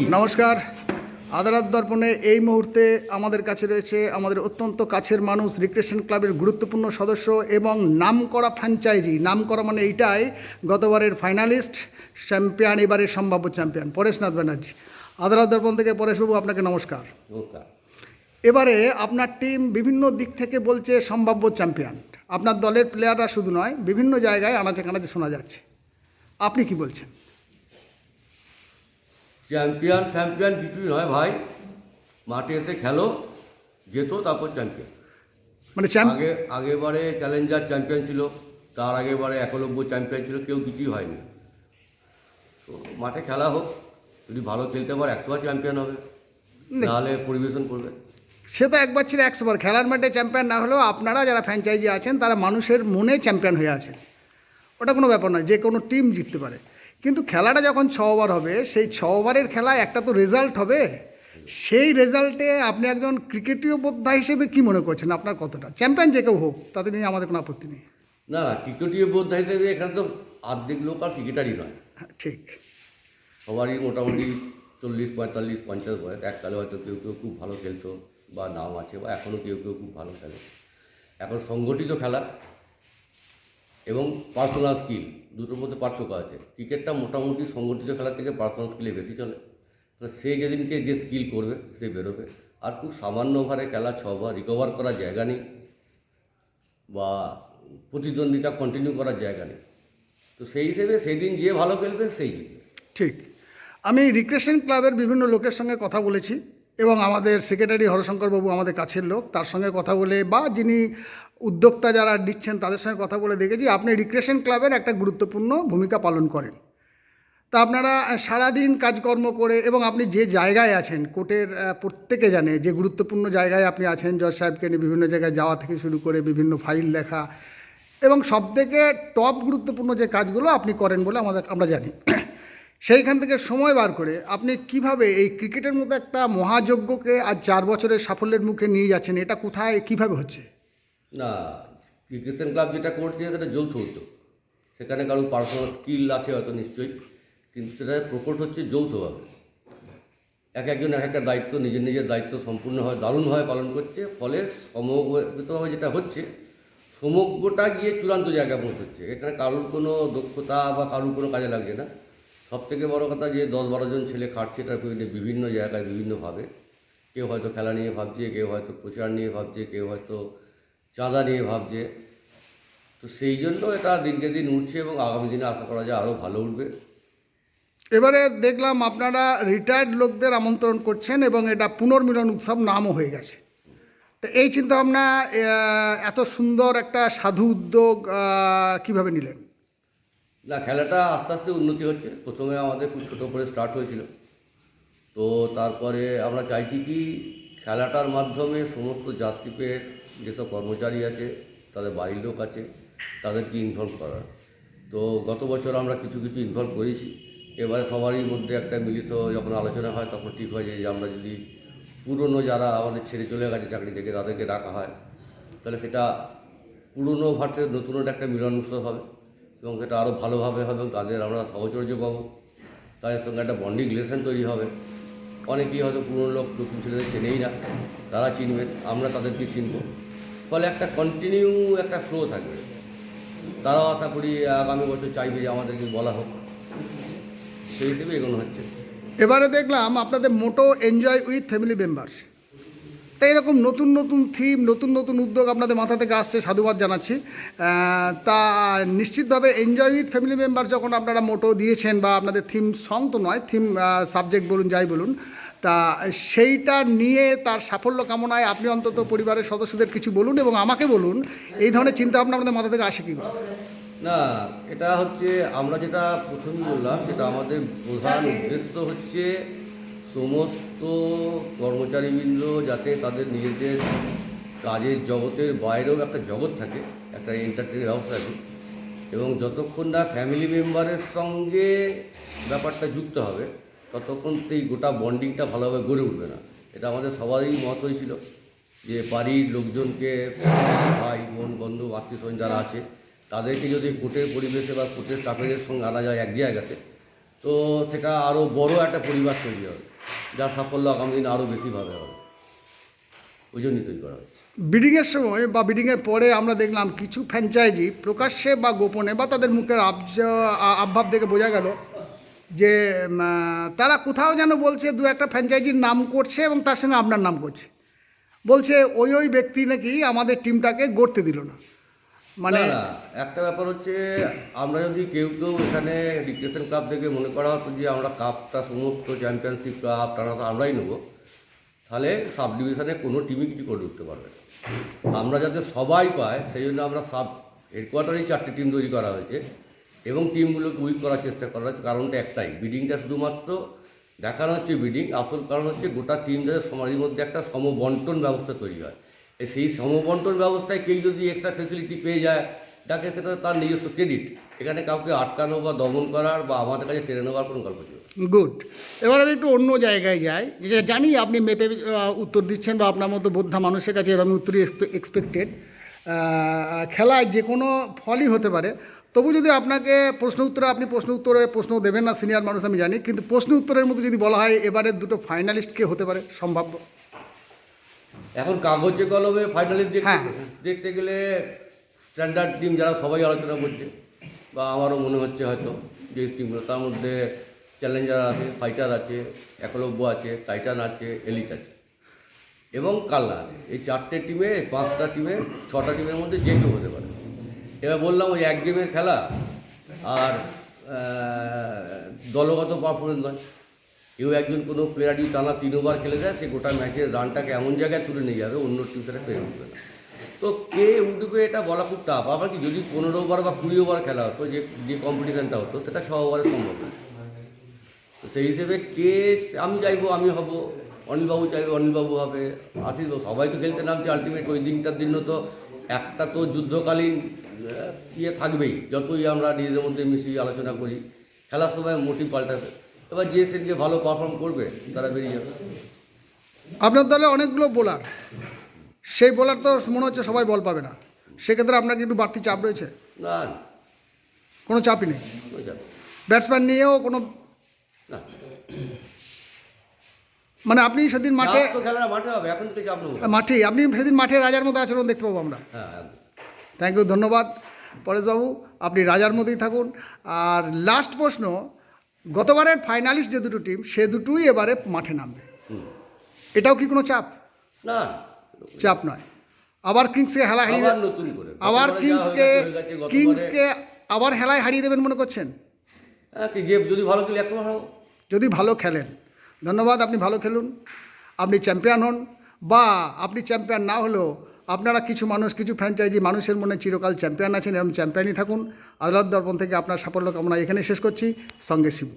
নমস্কার। আদালত দর্পণে এই মুহূর্তে আমাদের কাছে রয়েছে আমাদের অত্যন্ত কাছের মানুষ রিক্রেশন ক্লাবের গুরুত্বপূর্ণ সদস্য এবং নাম করা ফ্র্যাঞ্চাইজি নাম করা মানে এইটাই গতবারের ফাইনালিস্ট চ্যাম্পিয়ন এবারের সম্ভাব্য চ্যাম্পিয়ন পরেশনাথ ব্যানার্জি। আদালত দর্পণ থেকে পরেশবাবু আপনাকে নমস্কার। নমস্কার। এবারে আপনার টিম বিভিন্ন দিক থেকে বলছে সম্ভাব্য চ্যাম্পিয়ন আপনার দলের প্লেয়াররা শুধু নয় বিভিন্ন জায়গায় আনাচে কানাচে শোনা যাচ্ছে। আপনি কি বলছেন? চ্যাম্পিয়ন চ্যাম্পিয়ন কিছুই নয় ভাই। মাঠে এসে খেলো যেত তারপর চ্যাম্পিয়ন। মানে আগে আগেবারে চ্যালেঞ্জার চ্যাম্পিয়ন ছিল তার আগেবারে একলব্য চ্যাম্পিয়ন ছিল কেউ কিছুই হয়নি। তো মাঠে খেলা হোক যদি ভালো খেলতে পারে একশোবার চ্যাম্পিয়ন হবে। তাহলে পরিবেশন করবে। সে তো একবার ছিল একশোবার। খেলার মাঠে চ্যাম্পিয়ন না হলেও আপনারা যারা ফ্র্যাঞ্চাইজি আছেন তারা মানুষের মনে চ্যাম্পিয়ন হয়ে আছেন। ওটা কোনো ব্যাপার নয় যে কোনো টিম জিততে পারে। কিন্তু খেলাটা যখন ছ ওভার হবে সেই ছ ওভারের খেলায় একটা তো রেজাল্ট হবে। সেই রেজাল্টে আপনি একজন ক্রিকেটীয় বোদ্ধা হিসেবে কি মনে করছেন? আপনার কতটা? চ্যাম্পিয়ন যে কেউ হোক তাতে নিয়ে আমাদের কোনো আপত্তি নেই। না ক্রিকেটীয় বোদ্ধা হিসেবে এখানে তো অর্ধেক লোক আর ক্রিকেটারই নয়। হ্যাঁ, ঠিক। সবারই মোটামুটি চল্লিশ পঁয়তাল্লিশ পঞ্চাশ বয়স। এককালে হয়তো কেউ কেউ খুব ভালো খেলতো বা নাম আছে বা এখনও কেউ কেউ খুব ভালো খেলে। এখন সংগঠিত খেলা। এবং পার্সোনাল স্কিল দুটোর মধ্যে পার্থক্য আছে। ক্রিকেটটা মোটামুটি সংগঠিত খেলার থেকে পার্সোনাল স্কিলে বেশি চলে। সে যেদিনকে যে স্কিল করবে, সে বেরোবে। আর খুব সামান্য ওভারে খেলা ছ ওভার রিকভার করার জায়গা নেই বা প্রতিদ্বন্দ্বিতা কন্টিনিউ করার জায়গা নেই। তো সেই হিসেবে সেদিন যে ভালো খেলবে, সেই জিতবে। ঠিক। আমি রিক্রেশন ক্লাবের বিভিন্ন লোকের সঙ্গে কথা বলেছি এবং আমাদের সেক্রেটারি হরশঙ্করবাবু আমাদের কাছের লোক, তার সঙ্গে কথা বলে বা যিনি উদ্যোক্তা যারা দিচ্ছেন তাদের সঙ্গে কথা বলে দেখেছি, আপনি রিক্রেশন ক্লাবের একটা গুরুত্বপূর্ণ ভূমিকা পালন করেন। তা আপনারা সারাদিন কাজকর্ম করে এবং আপনি যে জায়গায় আছেন, কোর্টের প্রত্যেকে জানে যে গুরুত্বপূর্ণ জায়গায় আপনি আছেন, জজ সাহেবকে নিয়ে বিভিন্ন জায়গায় যাওয়া থেকে শুরু করে বিভিন্ন ফাইল লেখা এবং সবথেকে টপ গুরুত্বপূর্ণ যে কাজগুলো আপনি করেন বলে আমাদের, আমরা জানি। সেইখান থেকে সময় বার করে আপনি কীভাবে এই ক্রিকেটের মতো একটা মহাযজ্ঞকে আজ চার বছরের সাফল্যের মুখে নিয়ে যাচ্ছেন, এটা কোথায়, কীভাবে হচ্ছে? না ক্রিকেশন ক্লাব যেটা করছে সেটা যৌথ উদ্যোগ সেখানে কারও পার্সোনাল স্কিল আছে হয়তো নিশ্চয়ই, কিন্তু সেটা প্রকট হচ্ছে যৌথভাবে। এক একজন এক একটা দায়িত্ব, নিজের নিজের দায়িত্ব সম্পূর্ণভাবে দারুণভাবে পালন করছে, ফলে সমবেতভাবে যেটা হচ্ছে, সমগ্রটা গিয়ে চূড়ান্ত জায়গায় পৌঁছচ্ছে। এখানে কারোর কোনো দক্ষতা বা কারোর কোনো কাজে লাগছে না। সব থেকে বড় কথা যে দশ বারো জন ছেলে খাটছে, তার বিভিন্ন জায়গায়, বিভিন্নভাবে। কেউ হয়তো খেলা নিয়ে ভাবছে, কেউ হয়তো প্রচার নিয়ে ভাবছে, কেউ হয়তো চাঁদা নিয়ে ভাবছে। তো সেই জন্য এটা দিনকে দিন উঠছে এবং আগামী দিনে আশা করা যায় আরও ভালো উঠবে। এবারে দেখলাম আপনারা রিটায়ার্ড লোকদের আমন্ত্রণ করছেন এবং এটা পুনর্মিলন উৎসব নামও হয়ে গেছে। তো এই চিন্তাভাবনা এত সুন্দর একটা সাধু উদ্যোগ কীভাবে নিলেন? না খেলাটা আস্তে আস্তে উন্নতি হচ্ছে। প্রথমে আমাদের খুব ছোটো করে স্টার্ট হয়েছিল। তো তারপরে আমরা চাইছি কি খেলাটার মাধ্যমে সমস্ত জাস্টিপের যেসব কর্মচারী আছে, তাদের বাড়ির লোক আছে, তাদেরকে ইনভলভ করার তো গত বছর আমরা কিছু কিছু ইনভলভ করেছি। এবারে সবারই মধ্যে একটা মিলিত যখন আলোচনা হয়, তখন ঠিক হয়ে যে আমরা যদি পুরনো যারা আমাদের ছেড়ে চলে গেছে চাকরি থেকে, তাদেরকে ডাকা হয়, তাহলে সেটা পুরনো ভার্সের নতুন একটা মিলন উৎসব হবে এবং সেটা আরও ভালোভাবে হবে এবং তাদের আমরা সহচর্য পাবো। তাদের সঙ্গে একটা বন্ডিং রিলেশন তৈরি হবে। অনেকেই হয়তো পুরনো লোক নতুন ছেলেদের চেনেই না, তারা চিনবেন আমরা তাদেরকে চিনব। ফলে একটা কন্টিনিউ একটা ফ্লো থাকবে। তারাও আশা করি আগামী বছর চাইবে যে আমাদেরকে বলা হোক। সেই হিসেবে এগোনো হচ্ছে। এবারে দেখলাম আপনাদের motto enjoy with family members তাই এরকম নতুন নতুন থিম নতুন নতুন উদ্যোগ আপনাদের মাথা থেকে আসছে, সাধুবাদ জানাচ্ছি। তা নিশ্চিতভাবে এনজয় উইথ ফ্যামিলি মেম্বার যখন আপনারা মোটো দিয়েছেন বা আপনাদের থিম সং তো নয় থিম সাবজেক্ট বলুন, যাই বলুন তা সেইটা নিয়ে তার সাফল্য কামনায় আপনি অন্তত পরিবারের সদস্যদের কিছু বলুন এবং আমাকে বলুন, এই ধরনের চিন্তাভাবনা আমাদের মাথা থেকে আসে কী না, এটা হচ্ছে আমরা যেটা প্রথমেই বললাম যেটা আমাদের প্রধান উদ্দেশ্য হচ্ছে সমস্ত কর্মচারীবৃন্দ যাতে তাদের নিজেদের কাজের জগতের বাইরেও একটা জগৎ থাকে, একটা এন্টারটেনের ব্যবস্থা আছে, এবং যতক্ষণ না ফ্যামিলি মেম্বারের সঙ্গে ব্যাপারটা যুক্ত হবে ততক্ষণ এই গোটা বন্ডিংটা ভালোভাবে গড়ে উঠবে না। এটা আমাদের সবারই মত হয়েছিল যে বাড়ির লোকজনকে, ভাই, বোন, বন্ধু, আত্মীয় স্বজন যারা আছে, তাদেরকে যদি কোর্টের পরিবেশে বা কোর্টের স্টাফের সঙ্গে আনা যায় এক জায়গাতে, তো সেটা আরও বড় একটা পরিবার তৈরি হবে, যার সাফল্য আগামী দিন আরও বেশিভাবে হবে। ওই জন্যই তৈরি করা হয়েছে। বিডিংয়ের সময় বা বিডিংয়ের পরে আমরা দেখলাম কিছু ফ্র্যাঞ্চাইজি প্রকাশ্যে বা গোপনে বা তাদের মুখের আবজ- দেখে বোঝা গেল যে তারা কোথাও যেন বলছে দু একটা ফ্র্যাঞ্চাইজির নাম করছে এবং তার সঙ্গে আপনার নাম করছে। বলছে ওই ওই ব্যক্তি নাকি আমাদের টিমটাকে গড়তে দিল না। মানে একটা ব্যাপার হচ্ছে, আমরা যদি কেউ কেউ এখানে রিক্রেশন কাপ থেকে মনে করা হতো যে আমরা কাপটা সমস্ত চ্যাম্পিয়নশিপ কাপ টানা আমরাই নেব, তাহলে সাব ডিভিশনে কোনো টিমই কিছু করে উঠতে পারবে আমরা যাতে সবাই পায়, সেই জন্য আমরা সাব হেডকোয়ার্টারেই চারটি টিম তৈরি করা হয়েছে। এবং টিমগুলোকে উইক করার চেষ্টা করা হয়েছে কারণটা একটাই। বিডিংটা শুধুমাত্র দেখানো হচ্ছে বিডিং আসল কারণ হচ্ছে গোটা টিম যাতে সমাজের মধ্যে একটা সমবন্টন ব্যবস্থা তৈরি হয়। সেই সমবন্টন ব্যবস্থায় কেউ যদি এক্সট্রা ফেসিলিটি পেয়ে যায় তাকে সেটা তার নিজস্ব ক্রেডিট এখানে কাউকে আটকানো বা দমন করার বা আমাদের কাছে টেনে নেওয়ার কোনো গল্প ছিল গুড এবার আমি একটু অন্য জায়গায় যাই। যে জানি আপনি মেপে উত্তর দিচ্ছেন বা আপনার মতো বোদ্ধা মানুষের কাছে এরকম উত্তরই এক্সপেক্টেড খেলায় যে কোনো ফলই হতে পারে তবু যদি আপনাকে প্রশ্ন উত্তরে আপনি প্রশ্ন উত্তরে প্রশ্ন দেবেন না সিনিয়র মানুষ আমি জানি কিন্তু প্রশ্ন উত্তরের মধ্যে যদি বলা হয় এবারে দুটো ফাইনালিস্ট কে হতে পারে সম্ভাব্য? এখন কাগজে কলমে ফাইনালিস্ট দেখতে হ্যাঁ। দেখতে গেলে স্ট্যান্ডার্ড টিম যারা সবাই আলোচনা করছে বা আমারও মনে হচ্ছে হয়তো যে টিমগুলো তার মধ্যে চ্যালেঞ্জার আছে ফাইটার আছে একলব্য আছে টাইটান আছে এলিট আছে এবং কাল্লা আছে। এই চারটে টিমে পাঁচটা টিমে ছটা টিমের মধ্যে যে কেউ হতে পারে। এবার বললাম ওই এক গেমের খেলা আর দলগত পারফরমেন্স নয়। কেউ একজন কোনো প্লেয়ার যদি টানা তিন ওভার খেলে যায়, সে গোটা ম্যাচের রানটাকে এমন জায়গায় তুলে নিয়ে যাবে, অন্য টিম সেটা পেয়ে উঠবে না। তো কে উঠবে এটা বলা খুব টাফ আবার কি, যদি পনেরো ওভার বা কুড়ি ওভার খেলা হতো, যে যে কম্পিটিশানটা হতো, সেটা ছ ওভারে সম্ভব না। তো সেই হিসেবে কে, আমি চাইব, আমি হব। অনিলবাবু চাইবে, অনিলবাবু হবে। আশিস সবাই তো খেলতে নামছে আলটিমেট ওই দিনটার জন্য তো একটা তো যুদ্ধকালীন ইয়ে থাকবেই যতই আমরা নিজেদের মধ্যে মিশিয়ে আলোচনা করি খেলার সময় মোটিভ পাল্টাবে। এবার যে সেদিকে ভালো পারফর্ম করবে তারা বেরিয়ে যাবে। আপনার দলে অনেকগুলো বোলার সেই বোলার তো মনে হচ্ছে সবাই বল পাবে না। সেক্ষেত্রে আপনার কি একটু বাড়তি চাপ রয়েছে? না না, কোনো চাপই নেই। ব্যাটসম্যান নিয়েও কোনো না। মানে আপনি সেদিন মাঠে চাপ তো খেলার মাঠে হবে এখন থেকে চাপ নেব না। মাঠে আপনি সেদিন মাঠে রাজার মতো আচরণ দেখতে পাবো আমরা। থ্যাংক ইউ ধন্যবাদ পরেশবাবু। আপনি রাজার মতোই থাকুন। আর লাস্ট প্রশ্ন গতবারের ফাইনালিস্ট যে দুটো টিম সে দুটোই এবারে মাঠে নামবে। এটাও কি কোনো চাপ? না। চাপ নয়। আবার কিংসকে হেলা হারিয়ে আবার আবার কিংসকে কিংসকে আবার হেলায় হারিয়ে দেবেন মনে করছেন? হ্যাঁ যদি ভালো খেলে যদি ভালো খেলেন। ধন্যবাদ, আপনি ভালো খেলুন, আপনি চ্যাম্পিয়ন হন, বা আপনি চ্যাম্পিয়ন না হলেও আপনারা কিছু মানুষ, কিছু ফ্র্যাঞ্চাইজি মানুষের মনে চিরকাল চ্যাম্পিয়ন আছেন এরকম চ্যাম্পিয়নই থাকুন। আদালত দর্পণ থেকে আপনার সাফল্য কামনা এখানে শেষ করছি। সঙ্গে শিব।